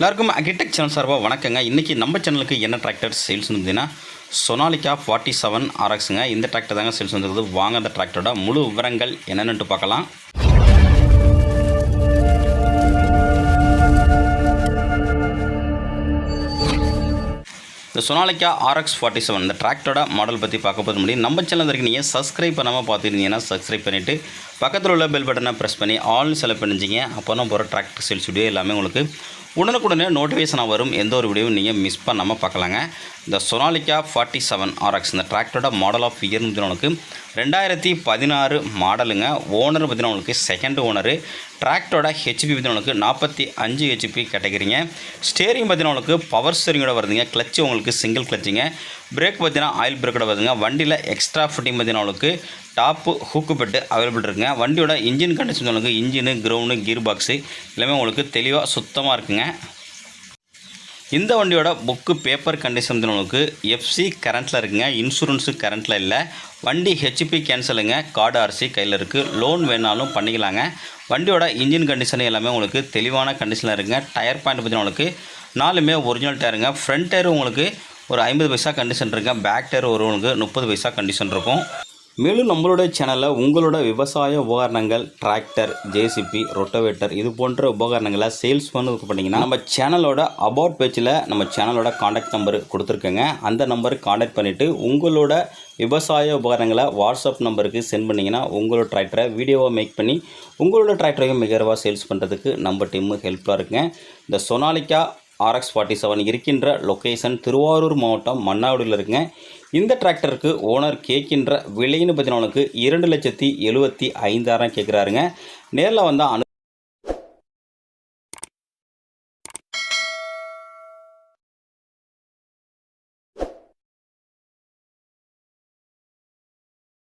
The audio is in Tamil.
எல்லாருக்கும் அக்ரிடெக் சேனல் சார்பாக வணக்கங்க. இன்றைக்கி நம்ம சேனலுக்கு என்ன டிராக்டர் சேல்ஸ் வந்துன்னா சொனாலிக்கா ஃபார்ட்டி செவன் ஆர்எக்ஸுங்க இந்த டிராக்டர் தாங்க சேல்ஸ் வந்துருக்குது வாங்க அந்த டிராக்டரோட முழு விவரங்கள் என்னென்னு பார்க்கலாம். இந்த சொனாலிக்கா ஆர்எக்ஸ் ஃபார்ட்டி செவன் இந்த டிராக்டரோட மாடல் பற்றி பார்க்க போது முடியும் நம்ம சேனல் வரைக்கும் நீங்கள் சப்ஸ்கிரைப் பண்ணாமல் பார்த்துருந்தீங்கன்னா சப்ஸ்கிரைப் பண்ணிவிட்டு பக்கத்தில் உள்ள பெல் பட்டனை ப்ரெஸ் பண்ணி ஆல் செலக்ட் பண்ணிச்சிங்க அப்போ தான் போகிற டிராக்டர் சேல்ஸ் வீடியோ எல்லாமே உங்களுக்கு உடனுக்குடனே நோட்டிஃபிகேஷனாக வரும். எந்த ஒரு வீடியோவும் நீங்கள் மிஸ் பண்ணாமல் பார்க்கலாங்க. இந்த சொனாலிக்கா ஃபார்ட்டி செவன் ஆர்எக்ஸ் இந்த டிராக்டரோட மாடல் ஆஃப் இயர் உனக்கு ரெண்டாயிரத்தி பதினாறு மாடலுங்க ஓனர் பார்த்தீங்கன்னா உங்களுக்கு செகண்ட் ஓனரு டிராக்டரோட ஹெச்பி பார்த்தீங்கன்னா உங்களுக்கு நாற்பத்தி அஞ்சு ஹெச்பி கேட்டகிரிங்க ஸ்டேரிங் பார்த்தீங்கன்னா உங்களுக்கு பவர் ஸ்டேரிங்கோட வருதுங்க. கிளச்சு உங்களுக்கு சிங்கிள் கிளச்சுங்க பிரேக் பார்த்தீங்கன்னா ஆயில் பிரேக்கோட பார்த்துங்க வண்டியில் எக்ஸ்ட்ரா ஃபிட்டிங் பார்த்தீங்கன்னா உங்களுக்கு டாப்பு ஹூக்கு பெட்டு அவைலபிள் இருக்குங்க. வண்டியோட இன்ஜின் கண்டிஷன் உங்களுக்கு இன்ஜினு க்ரௌண்டு கீர் பாக்ஸு எல்லாமே உங்களுக்கு தெளிவாக சுத்தமாக இருக்குங்க. இந்த வண்டியோட புக்கு பேப்பர் கண்டிஷன் உங்களுக்கு எஃப்சி கரண்ட்டில் இருக்குங்க. இன்சூரன்ஸு கரண்ட்டில் இல்லை. வண்டி ஹெச்பி கேன்சலுங்க கார்டு ஆர்சி கையில் இருக்குது லோன் வேணாலும் பண்ணிக்கலாங்க. வண்டியோட இன்ஜின் கண்டிஷன் எல்லாமே உங்களுக்கு தெளிவான கண்டிஷனில் இருக்குங்க. டயர் பாயிண்ட் பார்த்தீங்கன்னா உங்களுக்கு நாலுமே ஒரிஜினல் டயருங்க ஃப்ரண்ட் டயர் உங்களுக்கு ஒரு ஐம்பது பைசா கண்டிஷன் இருக்கும் பேக் டயர் ஒருவனுக்கு முப்பது பைசா கண்டிஷன் இருக்கும். மேலும் நம்மளோட சேனலில் உங்களோட விவசாய உபகரணங்கள் டிராக்டர் ஜேசிபி ரொட்டவேட்டர் இது போன்ற உபகரணங்களை சேல்ஸ் பண்ண பண்ணிங்கன்னா நம்ம சேனலோட அபவுட் பேஜில் நம்ம சேனலோட காண்டாக்ட் நம்பர் கொடுத்துருக்கோங்க. அந்த நம்பருக்கு காண்டாக்ட் பண்ணிவிட்டு உங்களோட விவசாய உபகரணங்களை வாட்ஸ்அப் நம்பருக்கு சென்ட் பண்ணிங்கன்னா உங்களோட டிராக்டரை வீடியோவாக மேக் பண்ணி உங்களோட டிராக்டரையும் மிகரவாக சேல்ஸ் பண்ணுறதுக்கு நம்ம டீமு ஹெல்ப்ஃபுல்லாக இருக்குங்க. இந்த சொனாலிக்கா ஆர்எக்ஸ் ஃபார்ட்டி செவன் இருக்கின்ற லொக்கேஷன் திருவாரூர் மாவட்டம் மன்னாவடியில் இருக்குங்க. இந்த டிராக்டருக்கு ஓனர் கேட்கின்ற விலைன்னு பார்த்தீங்கன்னா உங்களுக்கு இரண்டு லட்சத்தி எழுபத்தி ஐந்தாயிரம் கேட்குறாருங்க. நேரில் வந்தால் அனு